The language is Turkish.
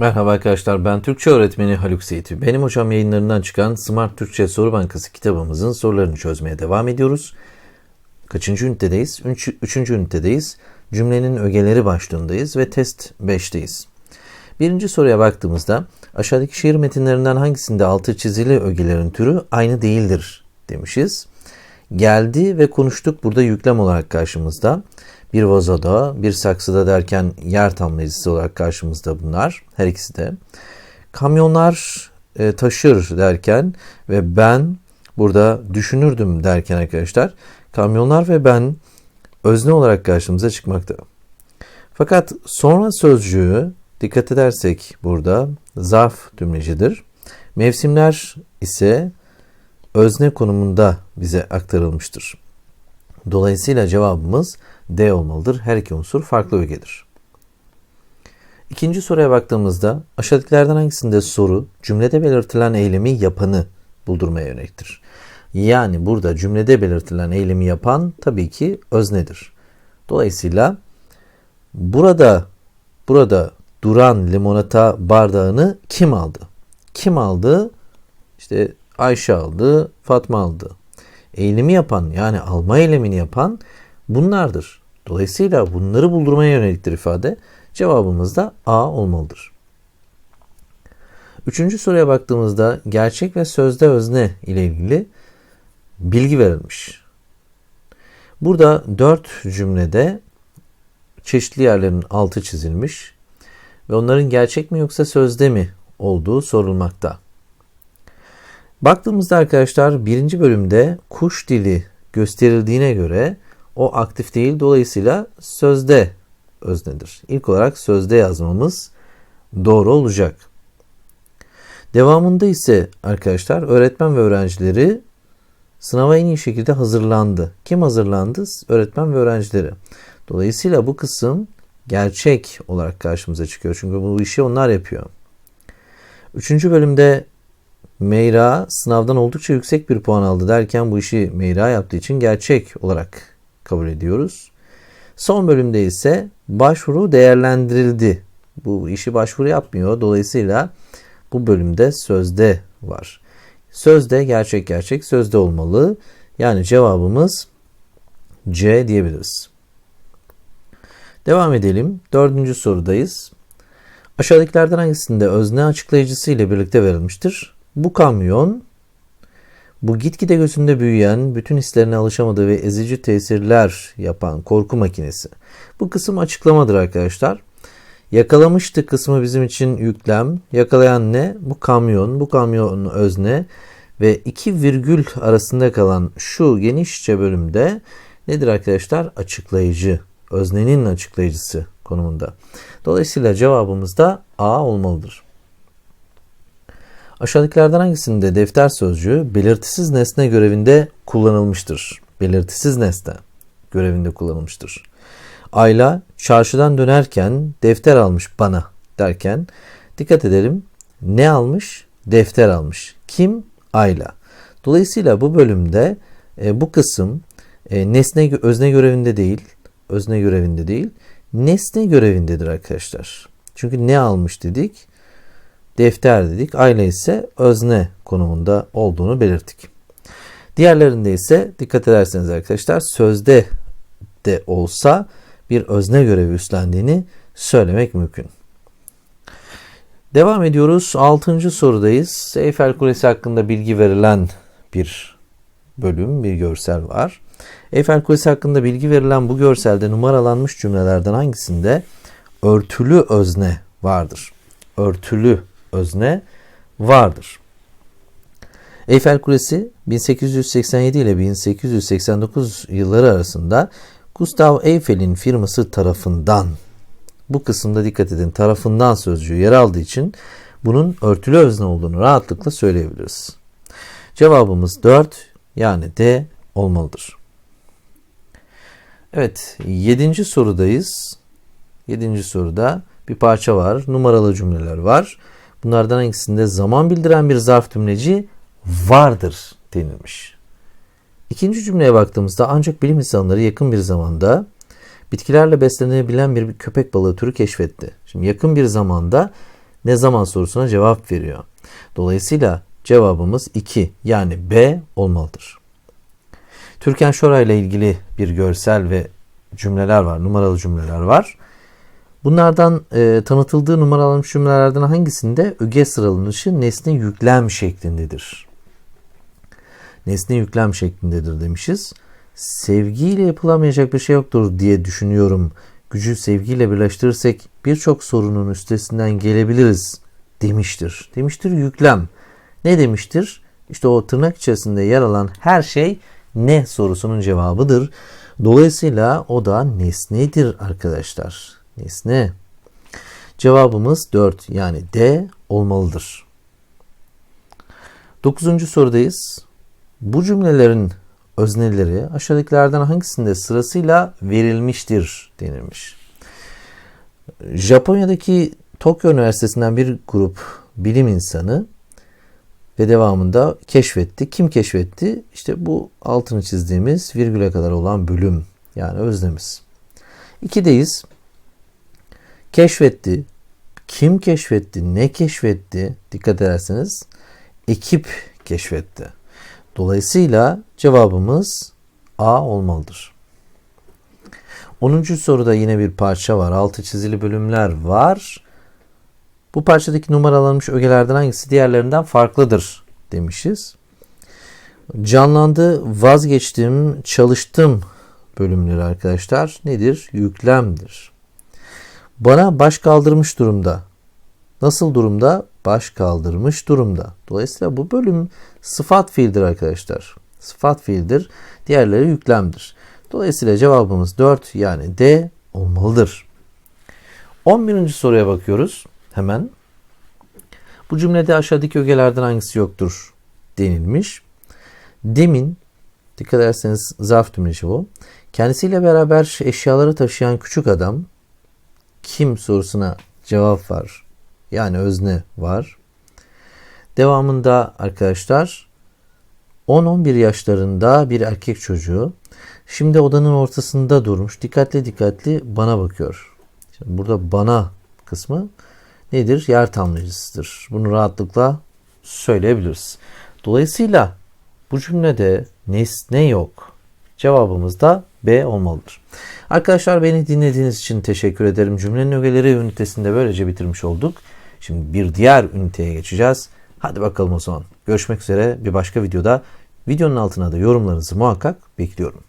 Merhaba arkadaşlar ben Türkçe öğretmeni Haluk Seyit'i. Benim hocam yayınlarından çıkan Smart Türkçe Soru Bankası kitabımızın sorularını çözmeye devam ediyoruz. Kaçıncı ünitedeyiz? Üç, üçüncü ünitedeyiz. Cümlenin ögeleri başlığındayız ve test 5'teyiz. Birinci soruya baktığımızda aşağıdaki şiir metinlerinden hangisinde altı çizili ögelerin türü aynı değildir demişiz. Geldi ve konuştuk burada yüklem olarak karşımızda. Bir vazoda, bir saksıda derken yer tamlayıcısı olarak karşımızda bunlar. Her ikisi de. Kamyonlar e, taşır derken ve ben burada düşünürdüm derken arkadaşlar kamyonlar ve ben özne olarak karşımıza çıkmakta. Fakat sonra sözcüğü dikkat edersek burada zarf tümlecidir. Mevsimler ise özne konumunda bize aktarılmıştır. Dolayısıyla cevabımız D olmalıdır. Her iki unsur farklı ögedir. İkinci soruya baktığımızda aşağıdakilerden hangisinde soru cümlede belirtilen eylemi yapanı buldurmaya yöneliktir. Yani burada cümlede belirtilen eylemi yapan tabii ki öznedir. Dolayısıyla burada burada duran limonata bardağını kim aldı? Kim aldı? İşte Ayşe aldı, Fatma aldı. Eylemi yapan yani alma eylemini yapan bunlardır. Dolayısıyla bunları buldurmaya yöneliktir ifade. Cevabımız da A olmalıdır. Üçüncü soruya baktığımızda gerçek ve sözde özne ile ilgili bilgi verilmiş. Burada dört cümlede çeşitli yerlerin altı çizilmiş ve onların gerçek mi yoksa sözde mi olduğu sorulmakta. Baktığımızda arkadaşlar birinci bölümde kuş dili gösterildiğine göre o aktif değil dolayısıyla sözde öznedir. İlk olarak sözde yazmamız doğru olacak. Devamında ise arkadaşlar öğretmen ve öğrencileri sınava en iyi şekilde hazırlandı. Kim hazırlandı? Öğretmen ve öğrencileri. Dolayısıyla bu kısım gerçek olarak karşımıza çıkıyor. Çünkü bu işi onlar yapıyor. Üçüncü bölümde Meyra sınavdan oldukça yüksek bir puan aldı derken bu işi Meyra yaptığı için gerçek olarak kabul ediyoruz. Son bölümde ise başvuru değerlendirildi. Bu işi başvuru yapmıyor. Dolayısıyla bu bölümde sözde var. Sözde gerçek gerçek sözde olmalı. Yani cevabımız C diyebiliriz. Devam edelim. Dördüncü sorudayız. Aşağıdakilerden hangisinde özne açıklayıcısı ile birlikte verilmiştir? Bu kamyon bu gitgide gözünde büyüyen, bütün hislerine alışamadığı ve ezici tesirler yapan korku makinesi. Bu kısım açıklamadır arkadaşlar. Yakalamıştı kısmı bizim için yüklem. Yakalayan ne? Bu kamyon. Bu kamyon özne. Ve iki virgül arasında kalan şu genişçe bölümde nedir arkadaşlar? Açıklayıcı. Öznenin açıklayıcısı konumunda. Dolayısıyla cevabımız da A olmalıdır. Aşağıdakilerden hangisinde defter sözcüğü belirtisiz nesne görevinde kullanılmıştır? Belirtisiz nesne görevinde kullanılmıştır. Ayla çarşıdan dönerken defter almış bana derken dikkat edelim ne almış? Defter almış. Kim? Ayla. Dolayısıyla bu bölümde e, bu kısım e, nesne özne görevinde değil, özne görevinde değil, nesne görevindedir arkadaşlar. Çünkü ne almış dedik? Defter dedik. Aile ise özne konumunda olduğunu belirttik. Diğerlerinde ise dikkat ederseniz arkadaşlar sözde de olsa bir özne görevi üstlendiğini söylemek mümkün. Devam ediyoruz. Altıncı sorudayız. Eyfel Kulesi hakkında bilgi verilen bir bölüm, bir görsel var. Eyfel Kulesi hakkında bilgi verilen bu görselde numaralanmış cümlelerden hangisinde örtülü özne vardır? Örtülü özne vardır. Eyfel Kulesi 1887 ile 1889 yılları arasında Gustav Eyfel'in firması tarafından bu kısımda dikkat edin tarafından sözcüğü yer aldığı için bunun örtülü özne olduğunu rahatlıkla söyleyebiliriz. Cevabımız 4 yani D olmalıdır. Evet 7. sorudayız. 7. soruda bir parça var. Numaralı cümleler var. Bunlardan hangisinde zaman bildiren bir zarf tümleci vardır denilmiş. İkinci cümleye baktığımızda ancak bilim insanları yakın bir zamanda bitkilerle beslenebilen bir köpek balığı türü keşfetti. Şimdi yakın bir zamanda ne zaman sorusuna cevap veriyor. Dolayısıyla cevabımız 2 yani B olmalıdır. Türkan Şoray ile ilgili bir görsel ve cümleler var, numaralı cümleler var. Bunlardan e, tanıtıldığı numaralanmış cümlelerden hangisinde öge sıralanışı nesne yüklem şeklindedir? Nesne yüklem şeklindedir demişiz. Sevgiyle yapılamayacak bir şey yoktur diye düşünüyorum. Gücü sevgiyle birleştirirsek birçok sorunun üstesinden gelebiliriz demiştir. Demiştir yüklem. Ne demiştir? İşte o tırnak içerisinde yer alan her şey ne sorusunun cevabıdır. Dolayısıyla o da nesnedir arkadaşlar. Nesne. Cevabımız 4 yani D olmalıdır. Dokuzuncu sorudayız. Bu cümlelerin özneleri aşağıdakilerden hangisinde sırasıyla verilmiştir denilmiş. Japonya'daki Tokyo Üniversitesi'nden bir grup bilim insanı ve devamında keşfetti. Kim keşfetti? İşte bu altını çizdiğimiz virgüle kadar olan bölüm yani öznemiz. İkideyiz. Keşfetti. Kim keşfetti? Ne keşfetti? Dikkat ederseniz ekip keşfetti. Dolayısıyla cevabımız A olmalıdır. 10. soruda yine bir parça var. Altı çizili bölümler var. Bu parçadaki numaralanmış ögelerden hangisi diğerlerinden farklıdır demişiz. Canlandı, vazgeçtim, çalıştım bölümleri arkadaşlar nedir? Yüklemdir. Bana baş kaldırmış durumda. Nasıl durumda? Baş kaldırmış durumda. Dolayısıyla bu bölüm sıfat fiildir arkadaşlar. Sıfat fiildir. Diğerleri yüklemdir. Dolayısıyla cevabımız 4 yani D olmalıdır. 11. soruya bakıyoruz hemen. Bu cümlede aşağıdaki ögelerden hangisi yoktur denilmiş. Demin dikkat ederseniz zarf tümleci bu. Kendisiyle beraber eşyaları taşıyan küçük adam kim sorusuna cevap var. Yani özne var. Devamında arkadaşlar 10-11 yaşlarında bir erkek çocuğu şimdi odanın ortasında durmuş. Dikkatli dikkatli bana bakıyor. Şimdi burada bana kısmı nedir? Yer tamlayıcısıdır. Bunu rahatlıkla söyleyebiliriz. Dolayısıyla bu cümlede nesne yok. Cevabımız da B olmalıdır. Arkadaşlar beni dinlediğiniz için teşekkür ederim. Cümlenin ögeleri ünitesinde böylece bitirmiş olduk. Şimdi bir diğer üniteye geçeceğiz. Hadi bakalım o zaman. Görüşmek üzere bir başka videoda. Videonun altına da yorumlarınızı muhakkak bekliyorum.